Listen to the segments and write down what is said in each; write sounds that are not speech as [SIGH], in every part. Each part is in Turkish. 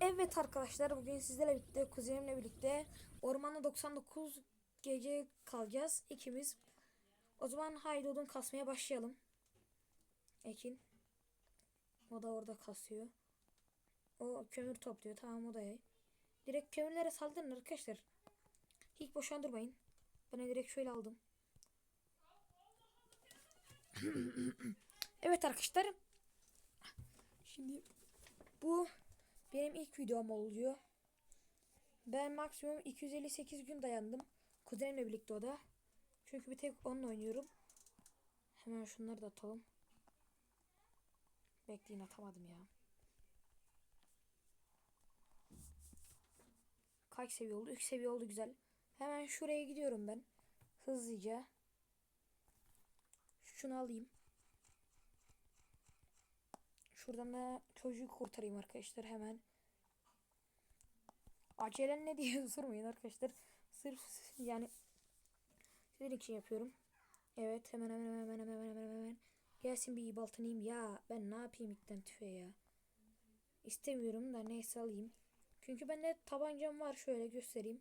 Evet arkadaşlar bugün sizlerle birlikte kuzenimle birlikte ormanda 99 gece kalacağız ikimiz. O zaman haydi odun kasmaya başlayalım. Ekin. O da orada kasıyor. O kömür topluyor tamam o da yay. Direkt kömürlere saldırın arkadaşlar. Hiç boşandırmayın. Ben direkt şöyle aldım. [COUGHS] evet arkadaşlar. Şimdi bu benim ilk videom oluyor. Ben maksimum 258 gün dayandım. Kuzenimle birlikte o da. Çünkü bir tek onunla oynuyorum. Hemen şunları da atalım. Bekleyin atamadım ya. Kaç seviye oldu? 3 seviye oldu güzel. Hemen şuraya gidiyorum ben. Hızlıca. Şunu alayım. Şuradan da çocuğu kurtarayım arkadaşlar hemen. Acelen ne diye [LAUGHS] sormayın arkadaşlar. Sırf yani sizin için yapıyorum. Evet hemen hemen hemen hemen hemen hemen hemen. Gelsin bir baltanayım ya. Ben ne yapayım ilkten tüfeğe ya. İstemiyorum da neyse alayım. Çünkü bende tabancam var şöyle göstereyim.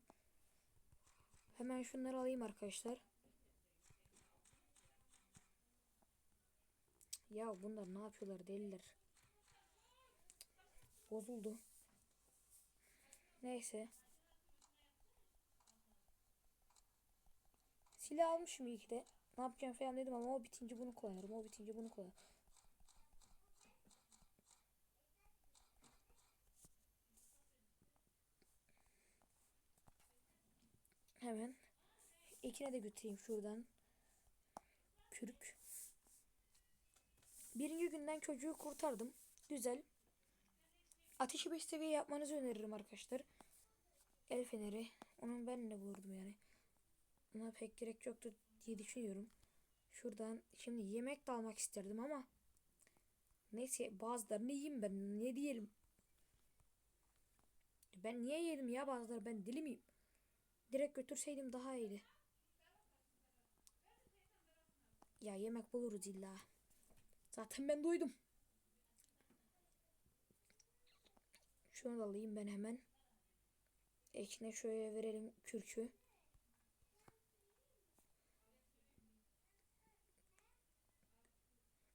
Hemen şunları alayım arkadaşlar. Ya bunlar ne yapıyorlar deliler. Bozuldu. Neyse. Silah almışım iyi ki de. Ne yapacağım falan dedim ama o bitince bunu kullanırım. O bitince bunu kullanırım. Hemen. İkine de götüreyim şuradan. Kürük. Birinci günden çocuğu kurtardım. Güzel. Ateşi 5 seviye yapmanızı öneririm arkadaşlar. El feneri. Onun ben de bulurdum yani. Ona pek gerek yoktu diye düşünüyorum. Şuradan şimdi yemek de almak isterdim ama neyse bazılarını yiyeyim ben. Ne diyelim? Ben niye yedim ya bazıları ben deli miyim? Direkt götürseydim daha iyiydi. Ya yemek buluruz illa. Zaten ben doydum. Şunu da alayım ben hemen. İçine şöyle verelim kürkü.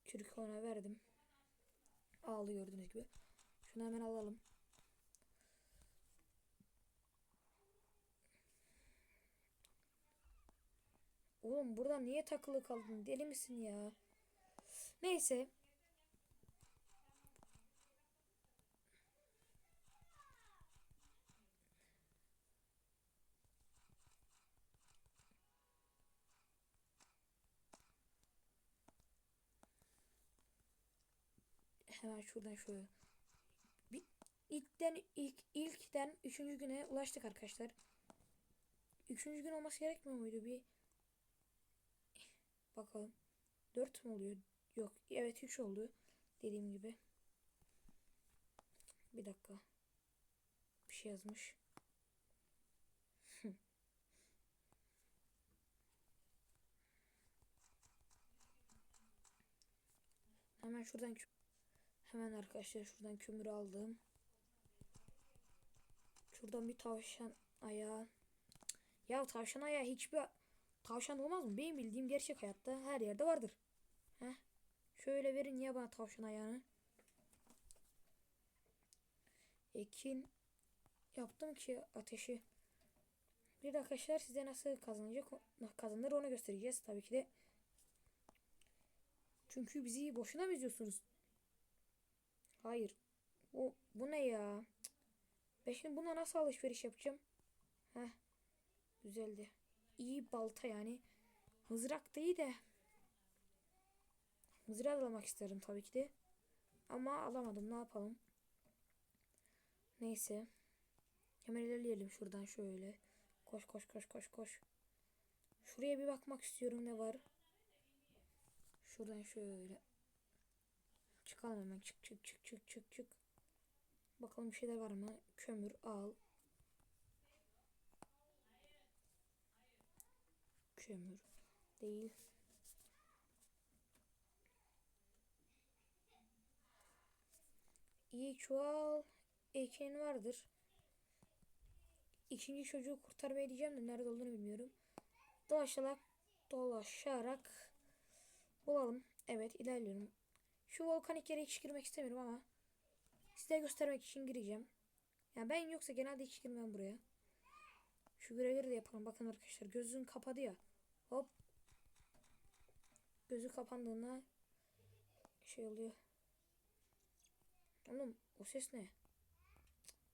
Kürkü ona verdim. Ağlıyor gördüğünüz gibi. Şunu hemen alalım. Oğlum burada niye takılı kaldın? Deli misin ya? Neyse. Hemen şuradan şöyle. Bir ilkten ilk ilkten üçüncü güne ulaştık arkadaşlar. Üçüncü gün olması gerekmiyor muydu? Bir bakalım. Dört mü oluyor? Yok. Evet üç oldu. Dediğim gibi. Bir dakika. Bir şey yazmış. [LAUGHS] Hemen şuradan Hemen arkadaşlar şuradan kömür aldım. Şuradan bir tavşan ayağı. Ya tavşan ayağı hiçbir tavşan olmaz mı? Benim bildiğim gerçek hayatta her yerde vardır. Heh. Şöyle verin ya bana tavşan ayağını. Ekin yaptım ki ateşi. Bir de arkadaşlar size nasıl kazanacak kazanır onu göstereceğiz tabii ki de. Çünkü bizi boşuna mı izliyorsunuz? Hayır. Bu, bu ne ya? Ben şimdi buna nasıl alışveriş yapacağım? Heh. Güzeldi. İyi balta yani. Mızrak da iyi de. Mızrak almak isterim tabii ki de. Ama alamadım. Ne yapalım? Neyse. Hemen ilerleyelim şuradan şöyle. Koş koş koş koş koş. Şuraya bir bakmak istiyorum ne var. Şuradan şöyle. Çıkalım hemen. Çık çık çık çık çık çık. Bakalım bir şeyler var mı? Kömür al. Kömür değil. İyi çuval. Ekin'in vardır. İkinci çocuğu kurtarmaya diyeceğim de nerede olduğunu bilmiyorum. Dolaşarak dolaşarak bulalım. Evet ilerliyorum. Şu volkanik yere hiç girmek istemiyorum ama size göstermek için gireceğim. Yani ben yoksa genelde hiç girmem buraya. Şu görevleri de yapalım. Bakın arkadaşlar gözün kapadı ya. Hop. Gözü kapandığında şey oluyor. Oğlum o ses ne?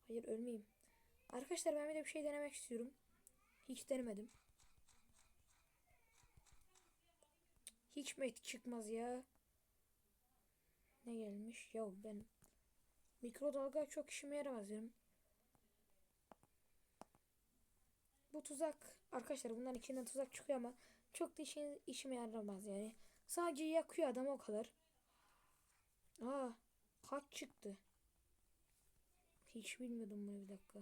Hayır ölmeyeyim. Arkadaşlar ben bir de bir şey denemek istiyorum. Hiç denemedim. Hiç mi çıkmaz ya? Ne gelmiş? Ya ben mikrodalga çok işime yaramaz benim. Bu tuzak arkadaşlar bunların içinden tuzak çıkıyor ama çok da işe, işime yaramaz yani. Sadece yakıyor adam o kadar. Aa kaç çıktı? Hiç bilmiyordum bunu bir dakika.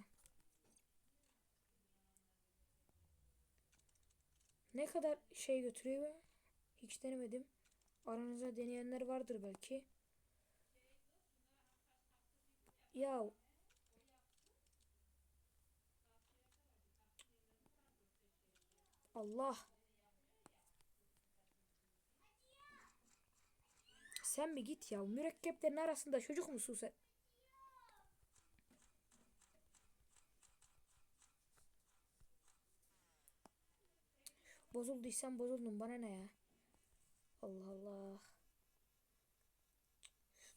Ne kadar şey götürüyor? Hiç denemedim. Aranızda deneyenler vardır belki. Ya Allah. Sen bir git ya. Mürekkeplerin arasında çocuk musun sen? Bozulduysan bozuldun bana ne ya? Allah Allah.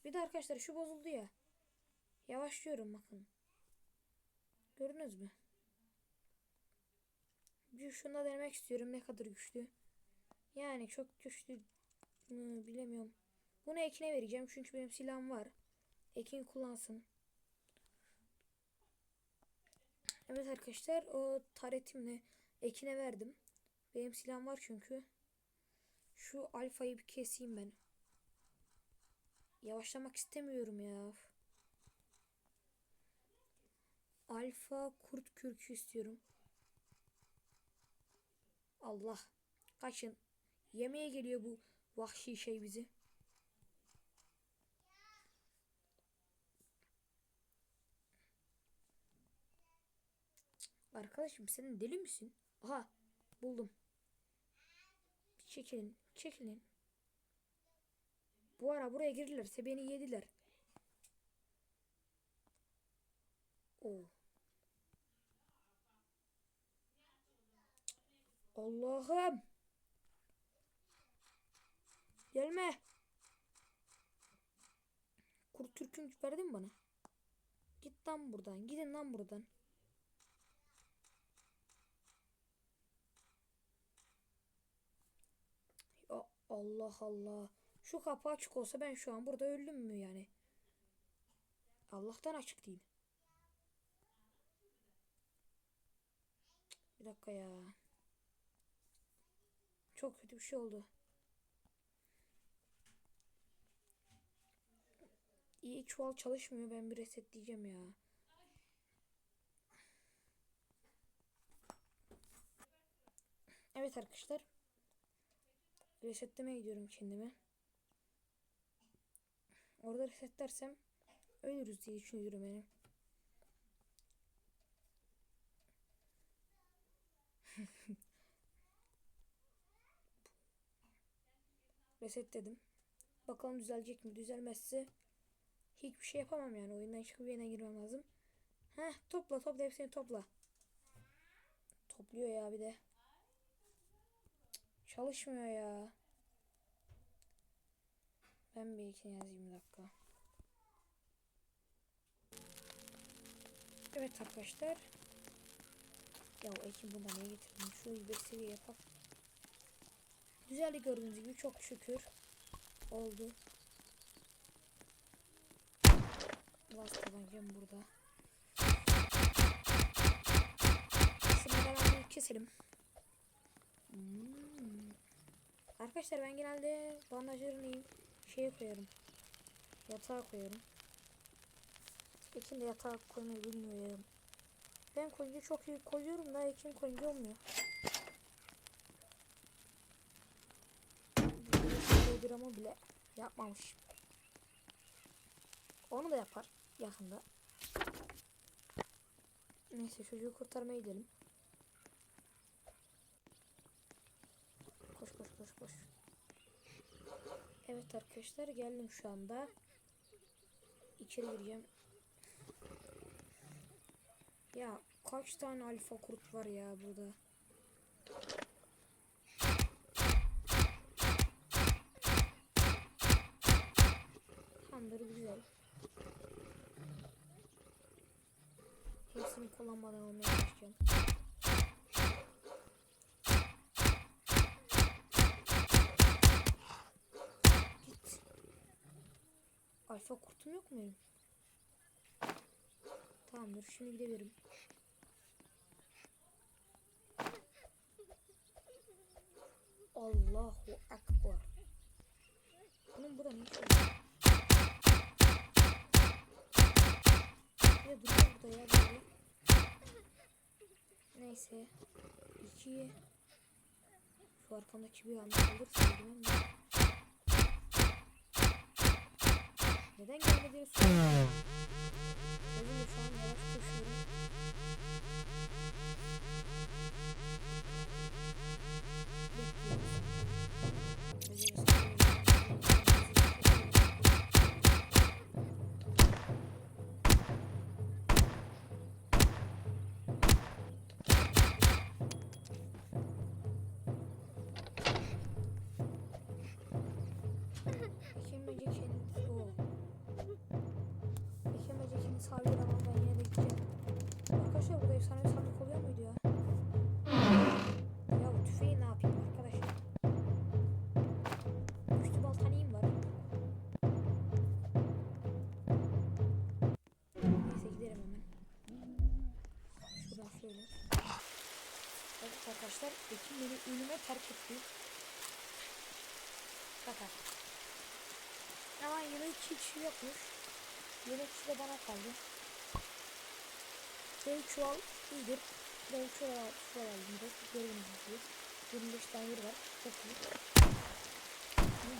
Bir de arkadaşlar şu bozuldu ya. Yavaşlıyorum bakın. Gördünüz mü? Bir şunu denemek istiyorum ne kadar güçlü. Yani çok güçlü mü bilemiyorum. Bunu Ekin'e vereceğim çünkü benim silahım var. Ekin kullansın. Evet arkadaşlar o taretimle Ekin'e verdim. Benim silahım var çünkü. Şu alfayı bir keseyim ben. Yavaşlamak istemiyorum ya. Alfa kurt kürkü istiyorum. Allah. Kaçın. Yemeğe geliyor bu vahşi şey bizi. Arkadaşım sen deli misin? Aha buldum. Çekilin. Çekilin. Bu ara buraya girirlerse beni yediler. Oo. Allah'ım. Gelme. Kurt Türk'ün verdin mi bana? Git lan buradan. Gidin lan buradan. Ya Allah Allah. Şu kapı açık olsa ben şu an burada öldüm mü yani? Allah'tan açık değil. Bir dakika ya. Çok kötü bir şey oldu. İyi çuval çalışmıyor. Ben bir resetleyeceğim ya. Evet arkadaşlar. Resetlemeye gidiyorum kendimi. Orada resetlersem ölürüz diye düşünüyorum yani. Resetledim. Bakalım düzelecek mi? Düzelmezse hiçbir şey yapamam yani. Oyundan çıkıp yeniden girmem lazım. Heh topla topla hepsini topla. Topluyor ya bir de. Çalışmıyor ya. Ben bir iki yazayım bir dakika. Evet arkadaşlar. Ya o Ekin bunda niye getirdin? Şu bir seviye yapalım. Güzeldi gördüğünüz gibi çok şükür oldu. Last tabancam burada. Şimdi bir keselim. Hmm. Arkadaşlar ben genelde bandajlarını şeye koyarım. Yatağa koyarım. Ekin de yatağa koymayı bilmiyorum. Ben koyunca çok iyi koyuyorum da Ekin koyunca olmuyor. Programı bile yapmamış. Onu da yapar yakında. Neyse çocuğu kurtarmaya gidelim. Koş koş koş koş. Evet arkadaşlar geldim şu anda. İçeri gireceğim. Ya kaç tane alfa kurt var ya burada. Tamamdır güzel. Hepsini kullanmadan almaya çalışacağım. Alfa kurtum yok mu? Tamamdır şimdi gidebilirim. Allahu Ekber. Bunun burada ne? Ya duruyor burada ya böyle. Neyse. İki. Şu arkamdaki bir anda olursa bilmem de. Neden gelmediğini sormuyorum. Özür şu an yavaş koşuyorum. Ekim beni ölüme terk etti. Fakat ama yemekçi kişi yokmuş. Yemekçi de bana kaldı. Dev çuval iyidir. Dev çuval çuval aldım gördüğünüz gibi. 25 tane yeri var. Çok iyi. Hı.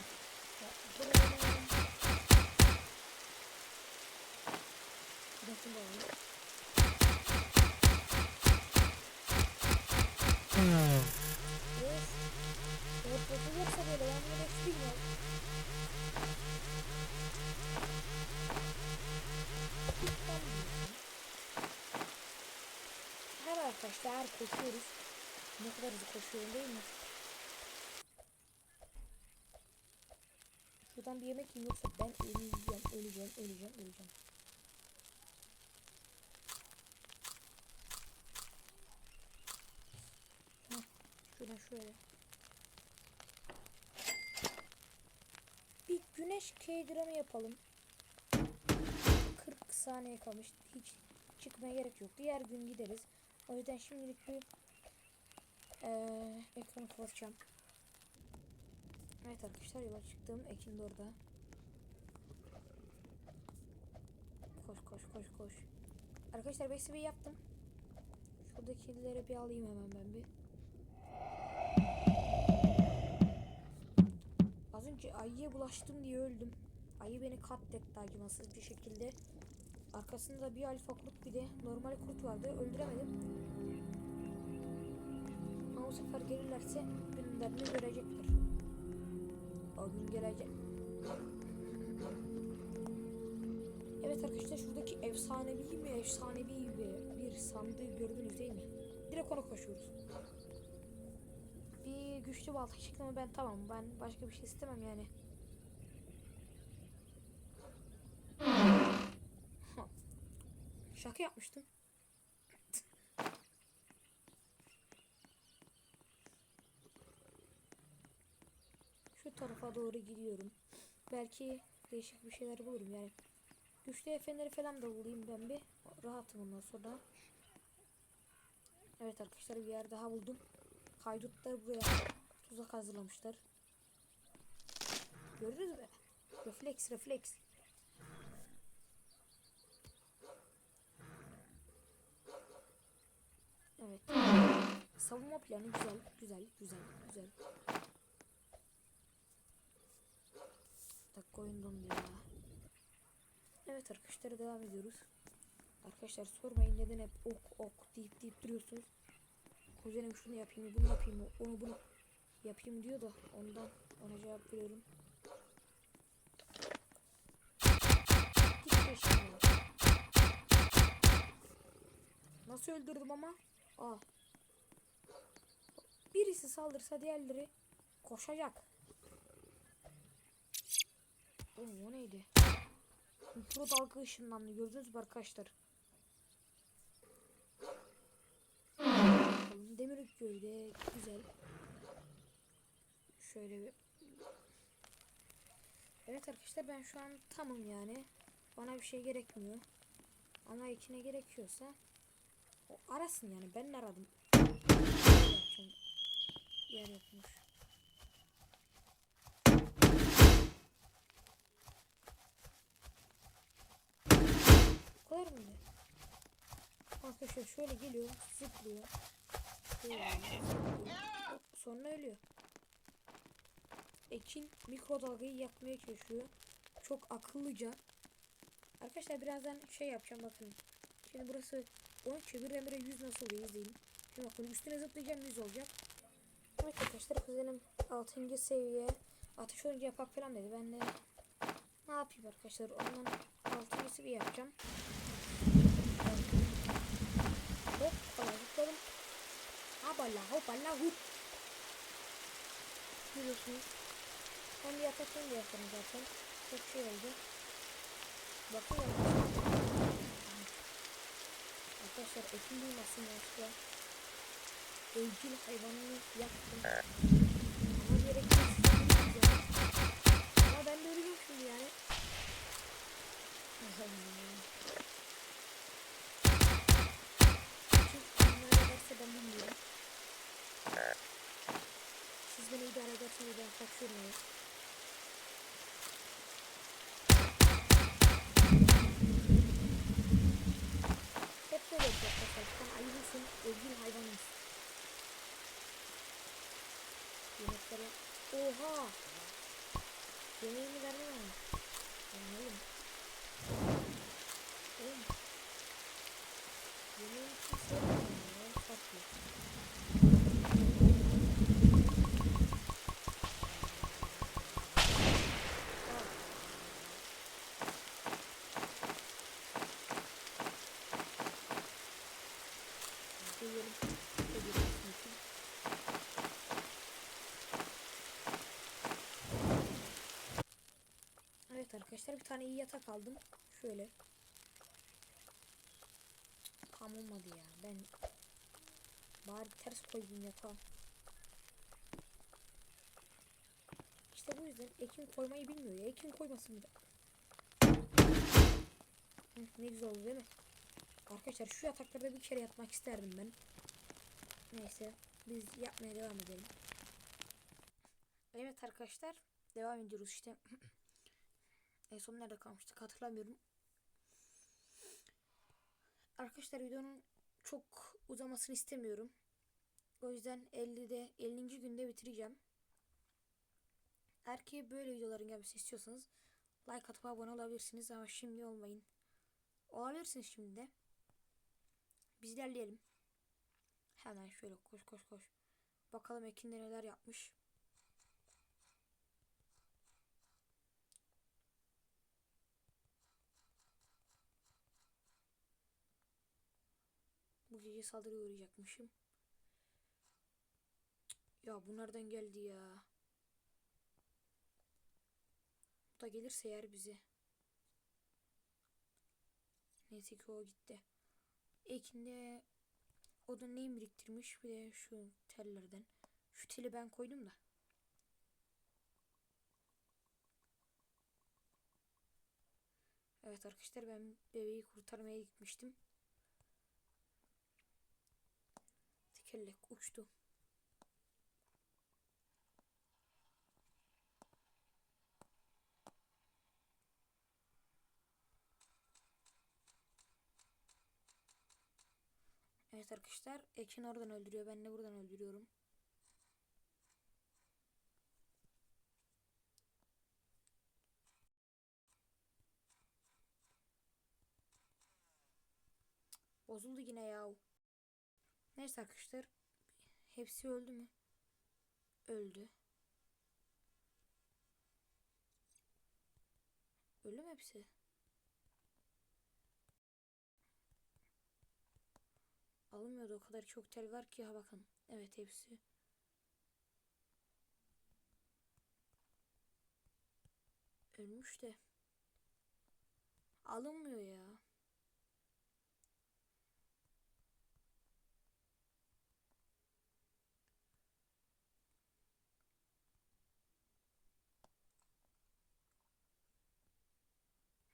Ya, buraya Bakın da Her arkadaşlar koşuyoruz. Ne kadar hızlı koşuyorum değil mi? Şuradan bir yemek yiyeyim yoksa ben öleceğim, öleceğim, öleceğim, öleceğim. Şöyle. Bir güneş keydramı yapalım. 40 saniye kalmış. Hiç çıkmaya gerek yok. Diğer gün gideriz. O yüzden şimdilik bir eee ekranı kapatacağım. Evet arkadaşlar yola çıktım. Ekin de orada. Koş koş koş koş. Arkadaşlar basivi yaptım. Şuradakileri bir alayım hemen ben bir. Önce ayıya bulaştım diye öldüm. Ayı beni katletti acımasız bir şekilde. Arkasında bir alfa kurt bir de normal kurt vardı. Öldüremedim. Ama bu sefer gelirlerse günlerini görecekler. O gün gelecek. Evet arkadaşlar şuradaki efsanevi mi efsanevi bir, bir sandığı gördünüz değil mi? Direkt ona koşuyoruz. Bir güçlü balta çıktı mı ben tamam. Ben başka bir şey istemem yani. [LAUGHS] Şaka yapmıştım. Şu tarafa doğru gidiyorum. Belki değişik bir şeyler bulurum yani. Güçlü efendileri falan da bulayım ben bir. Rahatım ondan sonra. Evet arkadaşlar bir yer daha buldum. Haydutlar buraya tuzak hazırlamışlar. Görürüz mü? Refleks refleks. Evet. Savunma planı güzel, güzel, güzel, güzel. Dakika oyun dondu ya. Evet arkadaşlar devam ediyoruz. Arkadaşlar sormayın neden hep ok ok deyip deyip duruyorsunuz. Kuzenim şunu yapayım bunu yapayım mı onu bunu yapayım diyor da ondan ona cevap veriyorum. Nasıl öldürdüm ama? Aa. Birisi saldırsa diğerleri koşacak. Oğlum o neydi? Mikro dalga ışınlandı gördünüz mü arkadaşlar? Demir gövde güzel. Şöyle bir Evet arkadaşlar ben şu an tamım yani. Bana bir şey gerekmiyor. Ama ikine gerekiyorsa o arasın yani ben aradım. Yer yapmış. Bu kadar mıydı? Arkadaşlar şöyle geliyor, zıplıyor. Sonra ölüyor. Ekin mikrodalgayı yakmaya çalışıyor. Çok akıllıca. Arkadaşlar birazdan şey yapacağım bakın. Şimdi burası 13 bir emre 100 nasıl oluyor izleyin. Şimdi bakın üstüne zıplayacağım 100 olacak. Evet arkadaşlar kuzenim 6. seviye ateş oyuncu yapak falan dedi. Ben de ne yapayım arkadaşlar ondan 6. seviye yapacağım. Hop kolay zıpladım. Hopala hup. Görüyorsunuz. Ben bir yataktan da yaparım zaten. Çok şey oldu. Bakın arkadaşlar. Ekim duymasın yaşta. Evcil hayvanını yaktım. Ama gerekli Ama ben de öleceğim şimdi yani. Kim ne ederse ben bilmiyorum. Siz beni idare ederseniz ben kaçıyorum ya. Hep böyle yapacak arkadaşlar. Sen ayılırsın, evcil hayvanız. Yemeklere... Oha! Yemeğimi vermem. Lan oğlum. Oğlum. Yemeğimi kimse Evet arkadaşlar bir tane iyi yatak aldım. Şöyle. Tam olmadı ya. Ben bari ters koydum yatağı. İşte bu yüzden Ekin koymayı bilmiyor ya. Ekin koymasın bir de. Ne güzel oldu değil mi? Arkadaşlar şu yataklarda bir kere yatmak isterdim ben. Neyse biz yapmaya devam edelim. Evet arkadaşlar devam ediyoruz işte. [CLEARS THROAT] en son nerede kalmıştık hatırlamıyorum. Arkadaşlar videonun çok uzamasını istemiyorum. O yüzden 50'de 50. günde bitireceğim. Ki böyle videoların gelmesi istiyorsanız like atıp abone olabilirsiniz ama şimdi olmayın. Olabilirsiniz şimdi de. Biz ilerleyelim. Hemen şöyle koş koş koş. Bakalım Ekin de neler yapmış. Gece saldırıya uğrayacakmışım. Ya bu nereden geldi ya? Bu da gelirse yer bizi. Neyse ki o gitti. Ekinde o da neyi biriktirmiş bir de şu tellerden. Şu teli ben koydum da. Evet arkadaşlar ben bebeği kurtarmaya gitmiştim. Tekerlek uçtu. Evet arkadaşlar Ekin oradan öldürüyor. Ben de buradan öldürüyorum. Bozuldu yine ya. Neyse arkadaşlar. Hepsi öldü mü? Öldü. Öldü mü hepsi? Alınmıyordu o kadar çok tel var ki ha bakın. Evet hepsi. Ölmüş de. Alınmıyor ya.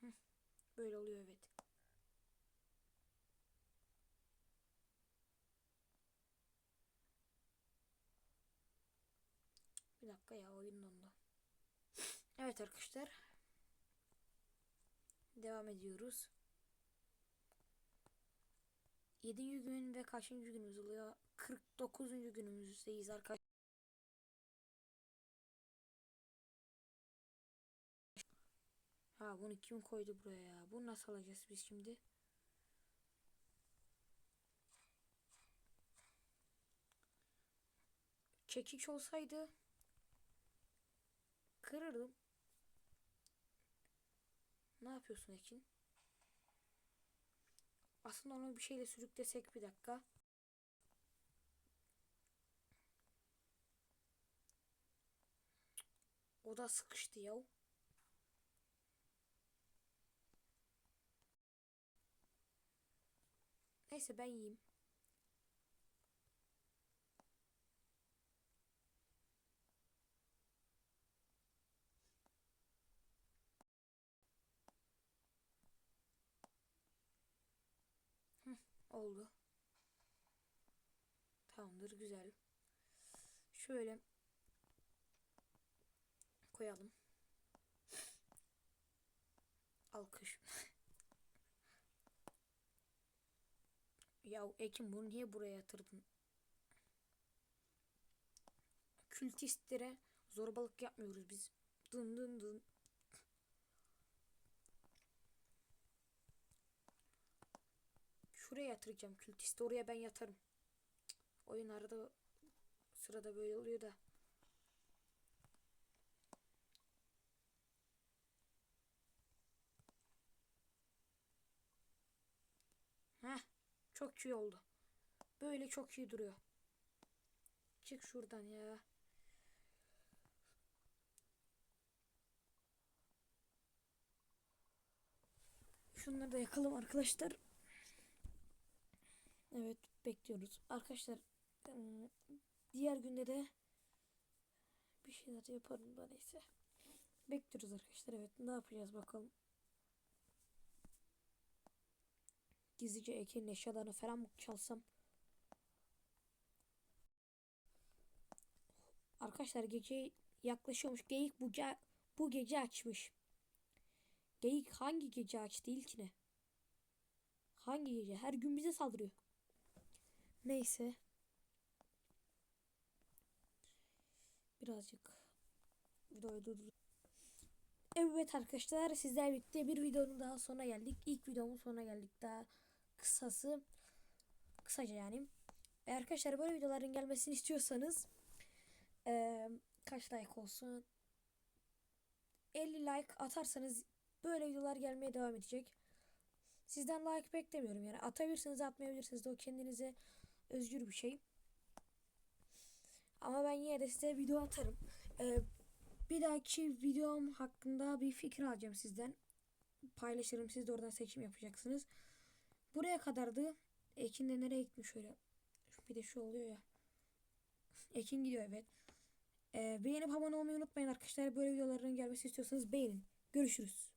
Hı, Böyle oluyor evet. Bir dakika ya oyun dondu. Evet arkadaşlar. Devam ediyoruz. 7. gün ve kaçıncı günümüz oluyor? 49. günümüzdeyiz arkadaşlar. Ha bunu kim koydu buraya ya? Bunu nasıl alacağız biz şimdi? Çekiç olsaydı kırırdım. Ne yapıyorsun Ekin? Aslında onu bir şeyle sürüklesek bir dakika. O da sıkıştı ya. Neyse ben yiyeyim. Oldu. Tamamdır güzel. Şöyle koyalım. Alkış. [LAUGHS] ya Ekim bunu niye buraya yatırdın? Kültistlere zorbalık yapmıyoruz biz. Dın dın dın. Şuraya yatıracağım kültisti. Oraya ben yatarım. Oyun arada sırada böyle oluyor da. Heh, çok iyi oldu. Böyle çok iyi duruyor. Çık şuradan ya. Şunları da yakalım arkadaşlar. Evet bekliyoruz. Arkadaşlar diğer günde de bir şeyler yaparım da neyse. Bekliyoruz arkadaşlar. Evet ne yapacağız bakalım. Gizlice Ekin'in eşyalarını falan mı çalsam? Arkadaşlar gece yaklaşıyormuş. Geyik bu, ge bu gece açmış. Geyik hangi gece açtı ilkine? Hangi gece? Her gün bize saldırıyor. Neyse. Birazcık videoyu durdur. Evet arkadaşlar sizlerle birlikte bir videonun daha sonuna geldik. İlk videomun sonuna geldik daha kısası. Kısaca yani. E arkadaşlar böyle videoların gelmesini istiyorsanız e, kaç like olsun? 50 like atarsanız böyle videolar gelmeye devam edecek. Sizden like beklemiyorum yani. Atabilirsiniz atmayabilirsiniz de o kendinize özgür bir şey. Ama ben yine de size video atarım. Ee, bir dahaki videom hakkında bir fikir alacağım sizden. Paylaşırım. Siz de oradan seçim yapacaksınız. Buraya kadardı. Ekin de nereye gitmiş öyle. Bir de şu oluyor ya. Ekin gidiyor evet. Ee, beğenip abone olmayı unutmayın arkadaşlar. Böyle videoların gelmesi istiyorsanız beğenin. Görüşürüz.